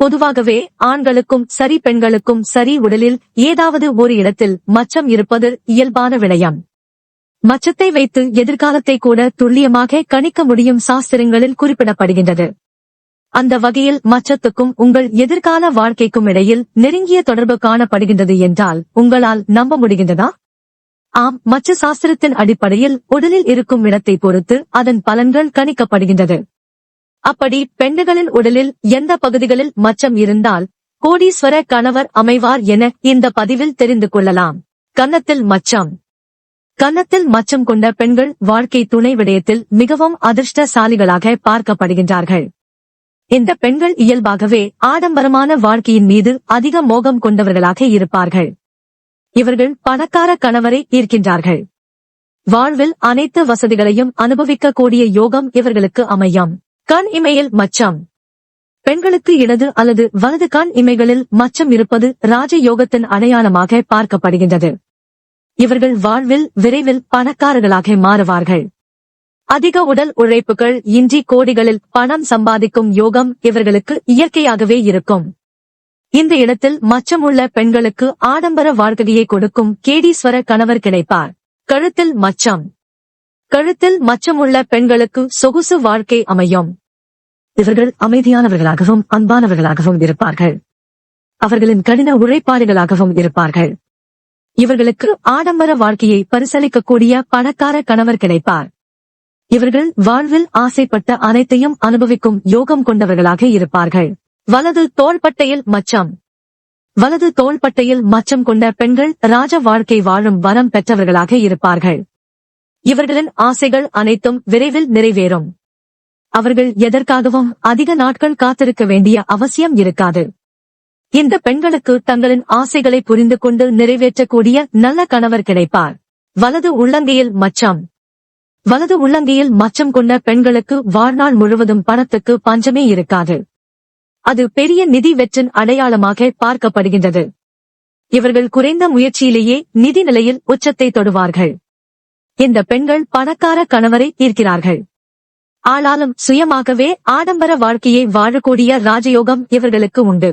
பொதுவாகவே ஆண்களுக்கும் சரி பெண்களுக்கும் சரி உடலில் ஏதாவது ஒரு இடத்தில் மச்சம் இருப்பது இயல்பான விடயம். மச்சத்தை வைத்து எதிர்காலத்தை கூட துல்லியமாக கணிக்க முடியும் சாஸ்திரங்களில் குறிப்பிடப்படுகின்றது. அந்த வகையில் மச்சத்துக்கும் உங்கள் எதிர்கால வாழ்க்கைக்கும் இடையில் நெருங்கிய தொடர்பு காணப்படுகின்றது என்றால் உங்களால் நம்ப முடிகின்றதா? ஆம் மச்ச சாஸ்திரத்தின் அடிப்படையில் உடலில் இருக்கும் இடத்தை பொறுத்து அதன் பலன்கள் கணிக்கப்படுகின்றது. அப்படி பெண்டுகளின் உடலில் எந்த பகுதிகளில் மச்சம் இருந்தால் கோடீஸ்வர கணவர் அமைவார் என இந்த பதிவில் தெரிந்து கொள்ளலாம். கன்னத்தில் மச்சம். கன்னத்தில் மச்சம் கொண்ட பெண்கள் வாழ்க்கை துணை விடயத்தில் மிகவும் அதிர்ஷ்டசாலிகளாக பார்க்கப்படுகின்றார்கள். இந்த பெண்கள் இயல்பாகவே ஆடம்பரமான வாழ்க்கையின் மீது அதிக மோகம் கொண்டவர்களாக இருப்பார்கள். இவர்கள் பணக்கார கணவரை ஈர்க்கின்றார்கள். வாழ்வில் அனைத்து வசதிகளையும் அனுபவிக்கக்கூடிய யோகம் இவர்களுக்கு அமையும். கண் இமையில் மச்சம். பெண்களுக்கு இடது அல்லது வலது கண் இமைகளில் மச்சம் இருப்பது ராஜ யோகத்தின் அடையாளமாக பார்க்கப்படுகின்றது. இவர்கள் வாழ்வில் விரைவில் பணக்காரர்களாக மாறுவார்கள். அதிக உடல் உழைப்புகள் இன்றி கோடிகளில் பணம் சம்பாதிக்கும் யோகம் இவர்களுக்கு இயற்கையாகவே இருக்கும். இந்த இடத்தில் மச்சமுள்ள பெண்களுக்கு ஆடம்பர வாழ்க்கையை கொடுக்கும் கேடீஸ்வர கணவர் கிடைப்பார். கழுத்தில் மச்சம். கழுத்தில் மச்சமுள்ள பெண்களுக்கு சொகுசு வாழ்க்கை அமையும். இவர்கள் அமைதியானவர்களாகவும் அன்பானவர்களாகவும் இருப்பார்கள். அவர்களின் கடின உழைப்பாளிகளாகவும் இருப்பார்கள். இவர்களுக்கு ஆடம்பர வாழ்க்கையை பரிசளிக்கக்கூடிய பணக்கார கணவர் கிடைப்பார். இவர்கள் வாழ்வில் ஆசைப்பட்ட அனைத்தையும் அனுபவிக்கும் யோகம் கொண்டவர்களாக இருப்பார்கள். வலது தோள்பட்டையில் மச்சம். வலது தோள்பட்டையில் மச்சம் கொண்ட பெண்கள் ராஜ வாழ்க்கை வாழும் வரம் பெற்றவர்களாக இருப்பார்கள். இவர்களின் ஆசைகள் அனைத்தும் விரைவில் நிறைவேறும். அவர்கள் எதற்காகவும் அதிக நாட்கள் காத்திருக்க வேண்டிய அவசியம் இருக்காது. இந்த பெண்களுக்கு தங்களின் ஆசைகளை புரிந்து கொண்டு நிறைவேற்றக்கூடிய நல்ல கணவர் கிடைப்பார். வலது உள்ளங்கையில் மச்சம். வலது உள்ளங்கையில் மச்சம் கொண்ட பெண்களுக்கு வாழ்நாள் முழுவதும் பணத்துக்கு பஞ்சமே இருக்காது. அது பெரிய நிதி வெற்றின் அடையாளமாக பார்க்கப்படுகின்றது. இவர்கள் குறைந்த முயற்சியிலேயே நிதி நிலையில் உச்சத்தை தொடுவார்கள். இந்த பெண்கள் பணக்கார கணவரை ஈர்க்கிறார்கள். ஆனாலும் சுயமாகவே ஆடம்பர வாழ்க்கையை வாழக்கூடிய ராஜயோகம் இவர்களுக்கு உண்டு.